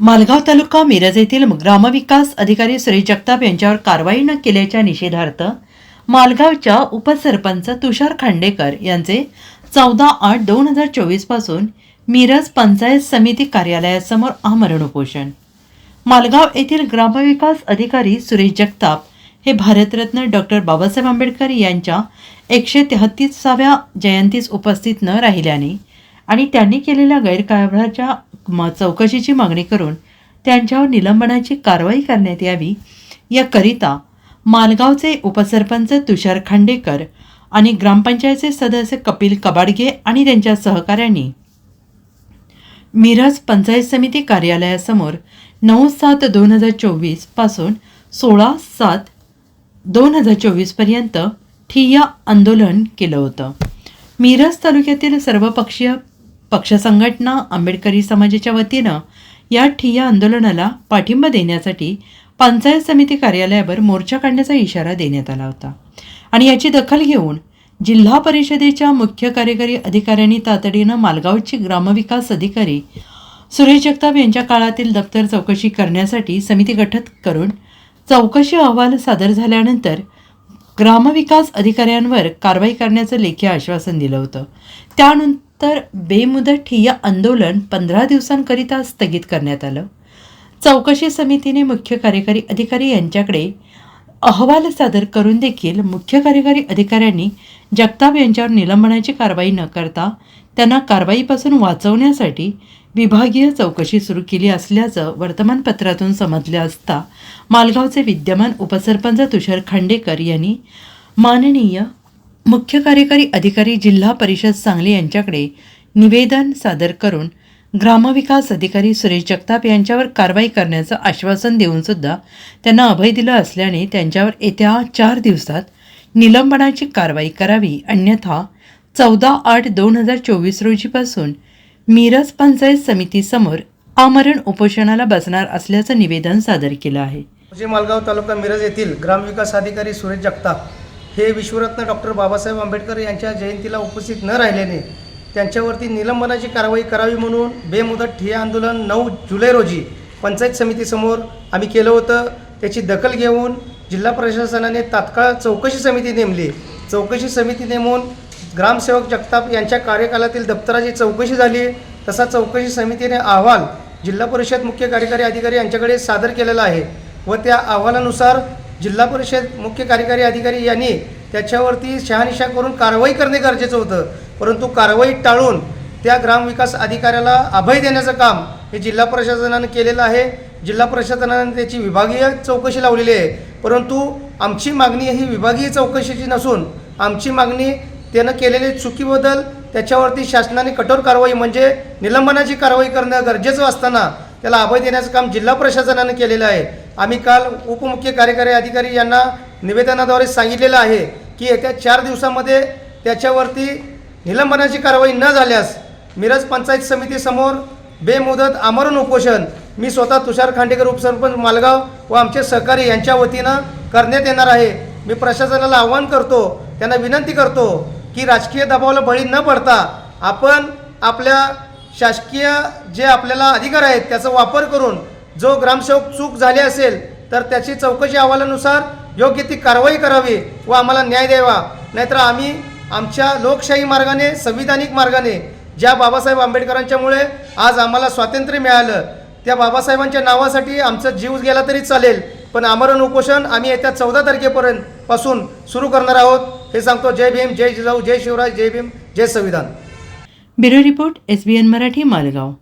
मालगाव तालुका मिरज येथील ग्रामविकास अधिकारी सुरेश जगताप यांच्यावर कारवाई न केल्याच्या निषेधार्थ मालगावच्या उपसरपंच तुषार खांडेकर यांचे चौदा आठ दोन हजार चोवीसपासून मिरज पंचायत समिती कार्यालयासमोर आमरण उपोषण मालगाव येथील ग्रामविकास अधिकारी सुरेश जगताप हे भारतरत्न डॉक्टर बाबासाहेब आंबेडकर यांच्या एकशे तेहतीसाव्या जयंतीस उपस्थित न राहिल्याने आणि त्यांनी केलेल्या गैरकारभाराच्या म- चौकशीची मागणी करून त्यांच्यावर निलंबनाची कारवाई करण्यात यावी याकरिता मालगावचे उपसरपंच तुषार खांडेकर आणि ग्रामपंचायतचे सदस्य कपिल कबाडगे आणि त्यांच्या सहकाऱ्यांनी मिरज पंचायत समिती कार्यालयासमोर नऊ सात दोन हजार चोवीसपासून सोळा सात दोन हजार चोवीसपर्यंत ठिय्या आंदोलन केलं होतं. मिरज तालुक्यातील सर्वपक्षीय पक्ष संघटना आंबेडकरी समाजाच्या वतीनं या ठिय्या आंदोलनाला पाठिंबा देण्यासाठी पंचायत समिती कार्यालयावर मोर्चा काढण्याचा इशारा देण्यात आला होता. आणि याची दखल घेऊन जिल्हा परिषदेच्या मुख्य कार्यकारी अधिकाऱ्यांनी तातडीनं मालगावची ग्रामविकास अधिकारी सुरेश जगताप यांच्या काळातील दप्तर चौकशी करण्यासाठी समिती गठित करून चौकशी अहवाल सादर झाल्यानंतर ग्रामविकास अधिकाऱ्यांवर कारवाई करण्याचं लेखी आश्वासन दिलं होतं. त्यानंतर तर बेमुदत ठिय्या आंदोलन पंधरा दिवसांकरिता स्थगित करण्यात आलं. चौकशी समितीने मुख्य कार्यकारी अधिकारी यांच्याकडे अहवाल सादर करून देखील मुख्य कार्यकारी अधिकाऱ्यांनी जगताप यांच्यावर निलंबनाची कारवाई न करता त्यांना कारवाईपासून वाचवण्यासाठी विभागीय चौकशी सुरू केली असल्याचं वर्तमानपत्रातून समजलं असता मालगावचे विद्यमान उपसरपंच तुषार खांडेकर यांनी माननीय मुख्य कार्यकारी अधिकारी जिल्हा परिषद सांगली यांच्याकडे निवेदन सादर करून ग्रामविकास अधिकारी सुरेश जगताप यांच्यावर कारवाई करण्याचं आश्वासन देऊन सुद्धा त्यांना अभय दिलं असल्याने त्यांच्यावर येत्या चार दिवसात निलंबनाची कारवाई करावी अन्यथा चौदा आठ दोन हजार चोवीस रोजीपासून मिरज पंचायत समितीसमोर आमरण उपोषणाला बसणार असल्याचं निवेदन सादर केलं आहे. मालगाव तालुका मिरज येथील ग्रामविकास अधिकारी सुरेश जगताप हे विश्वरत्न डॉक्टर बाबासाहेब आंबेडकर यांच्या जयंतीला उपस्थित न राहिल्याने त्यांच्यावरती निलंबनाची कारवाई करावी म्हणून बेमुदत ठिय्या आंदोलन नऊ जुलै रोजी पंचायत समितीसमोर आम्ही केलं होतं. त्याची दखल घेऊन जिल्हा प्रशासनाने तात्काळ चौकशी समिती नेमली. चौकशी समिती नेमून ग्रामसेवक जगताप यांच्या कार्यकालातील दप्तराची चौकशी झाली. तसा चौकशी समितीने अहवाल जिल्हा परिषद मुख्य कार्यकारी अधिकारी यांच्याकडे सादर केलेला आहे व त्या अहवालानुसार जिल्हा परिषद मुख्य कार्यकारी अधिकारी यांनी त्याच्यावरती शहानिशा करून कारवाई करणे गरजेचं होतं. परंतु कारवाई टाळून त्या ग्रामविकास अधिकाऱ्याला अभय देण्याचं काम हे जिल्हा प्रशासनानं केलेलं आहे. जिल्हा प्रशासनाने त्याची विभागीय चौकशी लावलेली आहे. परंतु आमची मागणी ही विभागीय चौकशीची नसून आमची मागणी त्यानं केलेले चुकीबद्दल त्याच्यावरती शासनाने कठोर कारवाई म्हणजे निलंबनाची कारवाई करणं गरजेचं असताना त्याला अभय देण्याचं काम जिल्हा प्रशासनानं केलेलं आहे. आम्ही काल उपमुख्य कार्यकारी अधिकारी यांना निवेदनाद्वारे सांगितलेलं आहे की येत्या चार दिवसामध्ये त्याच्यावरती निलंबनाची कारवाई न झाल्यास मिरज पंचायत समितीसमोर बेमुदत आमरण उपोषण मी स्वतः तुषार खांडेकर उपसरपंच मालगाव व आमचे सहकारी यांच्या वतीनं करण्यात येणार आहे. मी प्रशासनाला आवाहन करतो त्यांना विनंती करतो की राजकीय दबावाला बळी न पडता आपण आपल्या शासकीय जे आपल्याला अधिकार आहेत त्याचा वापर करून जो ग्रामसेवक चूक झाली असेल तर त्याची चौकशी अहवालानुसार योग्य ती कारवाई करावी व आम्हाला न्याय द्यावा. नाहीतर आम्ही आमच्या लोकशाही मार्गाने संविधानिक मार्गाने ज्या बाबासाहेब आंबेडकरांच्यामुळे आज आम्हाला स्वातंत्र्य मिळालं त्या बाबासाहेबांच्या नावासाठी आमचा जीव गेला तरी चालेल. पण आमरण उपोषण आम्ही येत्या चौदा तारखेपर्यंत पासून सुरू करणार आहोत. हे सांगतो जय भीम जय जिजाऊ जय शिवराज जय भीम जय संविधान. Bureau report S B N Marathi Malegaon.